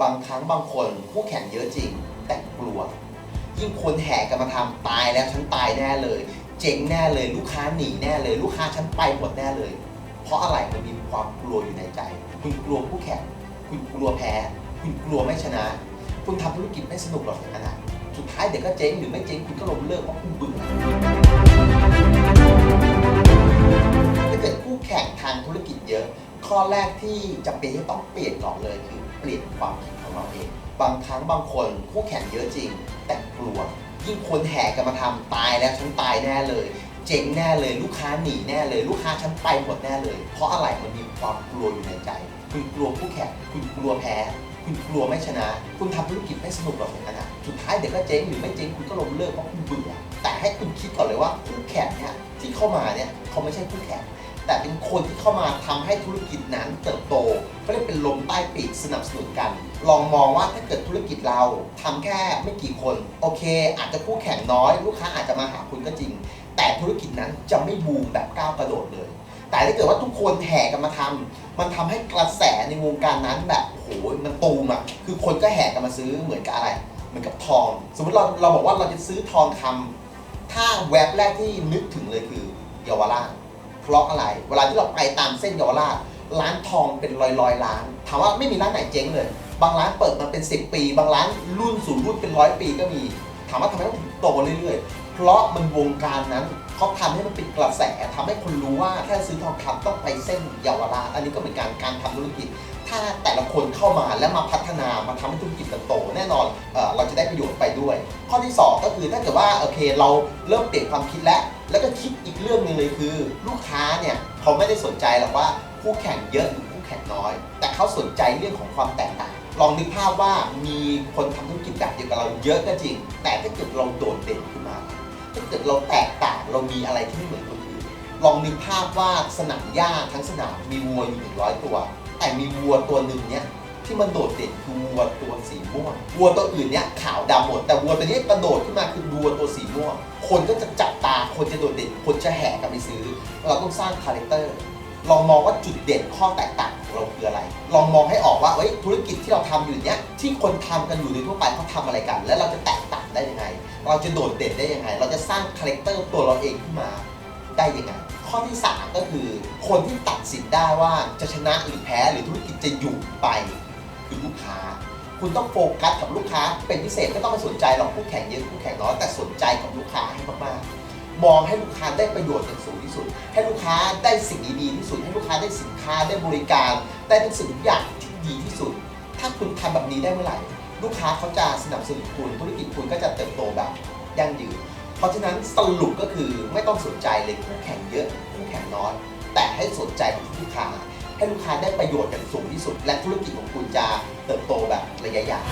บางครั้งบางคนคู่แข่งเยอะจริง แต่กลัว ยิ่งคนแห่กันมาทำตายแล้วฉันตายแน่เลย เจ๊งแน่เลยลูกค้าหนีแน่เลย ลูกค้าฉันไปหมดแน่เลย เพราะอะไรมันมีความกลัวอยู่ในใจ คุณกลัวคู่แข่ง คุณกลัวแพ้ คุณกลัวไม่ชนะ คุณทำธุรกิจไม่สนุกหรอกขนาดสุดท้ายเดี๋ยวก็เจ๊งหรือไม่เจ๊งคุณก็ล้มเลิกเพราะคุณเบื่อถ้าเกิดคู่แข่งทางธุรกิจเยอะ ข้อแรกที่จำเป็นที่ต้องเปลี่ยนก่อนเลยคือเปลี่ยนความคิดของเราเอง บางครั้งบางคนคู่แข่งเยอะจริง แต่กลัว ยิ่งคนแห่กันมาทำตายแล้วฉันตายแน่เลย เจ๊งแน่เลย ลูกค้าหนีแน่เลย ลูกค้าฉันไปหมดแน่เลย เพราะอะไรมันมีความกลัวอยู่ในใจ คุณกลัวคู่แข่งคุณกลัวแพ้คุณกลัวไม่ชนะ คุณทำธุรกิจไม่สนุกหรอกขนาดสุดท้ายเดี๋ยวก็เจ๊งหรือไม่เจ๊งคุณก็ล้มเลิกเพราะคุณเบื่อ แต่ให้คุณคิดก่อนเลยว่าคู่แข่งเนี่ยที่เข้ามาเนี่ยเขาไม่ใช่คู่แข่ง แต่เป็นคนที่เข้ามาทำให้ธุรกิจนั้นเติบโตก็เรียกเป็นลมใต้ปีกสนับสนุนกัน ลองมองว่าถ้าเกิดธุรกิจเราทำแค่ไม่กี่คน โอเค อาจจะคู่แข่งน้อย ลูกค้าอาจจะมาหาคุณก็จริง แต่ธุรกิจนั้นจะไม่บูมแบบก้าวกระโดดเลย แต่ถ้าเกิดว่าทุกคนแห่กันมาทำมันทำให้กระแสในวงการนั้นแบบโอ้โหมันตูมอะคือคนก็แห่กันมาซื้อเหมือนกับอะไรเหมือนกับทอง สมมติเราเราบอกว่าเราจะซื้อทองคำถ้าแวบแรกที่นึกถึงเลยคือเยาวราช เพราะอะไร เวลาที่เราไปตามเส้นเยาวราชร้านทองเป็นร้อยร้อยร้าน ถามว่าไม่มีร้านไหนเจ๊งเลย บางร้านเปิดมาเป็น 10 ปี บางร้านรุ่นสู่รุ่นเป็นร้อยปีก็มี ถามว่าทำไมต้องถึงโตเรื่อยๆ เพราะมันวงการนั้น เขาทำให้มันเป็นกระแสทำให้คนรู้ว่าถ้าซื้อทองคำต้องไปเส้นเยาวราชอันนี้ก็เป็นการการทำธุรกิจ ถ้าแต่ละคนเข้ามาแล้วมาพัฒนามาทำให้ธุรกิจมันโตแน่นอนเอเราจะได้ประโยชน์ไปด้วย ข้อที่ 2 ก็คือถ้าเกิดว่าโอเคเราเริ่มเปลี่ยนความคิดแล้ว แล้วก็คิดอีกเรื่องหนึงเลยคือ ลูกค้าเนี่ยเขาไม่ได้สนใจหรอกว่าคู่แข่งเยอะหรือคู่แข่งน้อย แต่เขาสนใจเรื่องของความแตกต่างลองนึกภาพว่ามีคนทำธุรกิจแบบเดียวกับเราเยอะก็จริง แต่ถ้าเกิดเราโดดเด่นขึ้นมา ถ้าเกิดเราแตกต่างเรามีอะไรที่ไม่เหมือนคนอื่นลองนึกภาพว่าสนามหญ้าทั้งสนามมีวัวอยู่หนึ่งร้อยตัว แต่มีวัวตัวหนึ่งเนี่ยที่มันโดดเด่นคือวัวตัวสีม่วงวัวตัวอื่นเนี่ยขาวดำหมด แต่วัวตัวนี้กระโดดขึ้นมาคือวัวตัวสีม่วง คนก็จะจับตาคนจะโดดเด่น คนจะแห่กันไปซื้อ เราต้องสร้างคาแรคเตอร์ลองมองว่าจุดเด่นข้อแตกต่างของเราคืออะไร ลองมองให้ออกว่าเอ้ยธุรกิจที่เราทำอยู่เนี้ยที่คนทำกันอยู่ในทั่วไปเขาทำอะไรกัน แล้วเราจะแตก ได้ยังไง เราจะโดดเด่นได้ยังไง เราจะสร้างคาแรคเตอร์ตัวเราเองขึ้นมาได้ยังไง ข้อที่ 3 ก็คือคนที่ตัดสินได้ว่าจะชนะหรือแพ้หรือธุรกิจจะอยู่ไปคือลูกค้า คุณต้องโฟกัสกับลูกค้า เป็นพิเศษไม่ต้องไปสนใจหรอกคู่แข่งเยอะคู่แข่งน้อยแต่สนใจกับลูกค้าให้มากๆ มองให้ลูกค้าได้ประโยชน์อย่างสูงที่สุด ให้ลูกค้าได้สิ่งดีๆที่สุด ให้ลูกค้าได้สินค้าได้บริการ ได้ทุกสิ่งทุกอย่างที่ดีที่สุด ถ้าคุณทำแบบนี้ได้เมื่อไหร่ ลูกค้าเขาจะสนับสนุนคุณธุรกิจคุณก็จะเติบโตแบบยั่งยืน เพราะฉะนั้นสรุปก็คือไม่ต้องสนใจเลยคู่แข่งเยอะคู่แข่งน้อยแต่ให้สนใจลูกค้า ให้ลูกค้าได้ประโยชน์อย่างสูงที่สุด และธุรกิจของคุณจะเติบโตแบบระยะยาว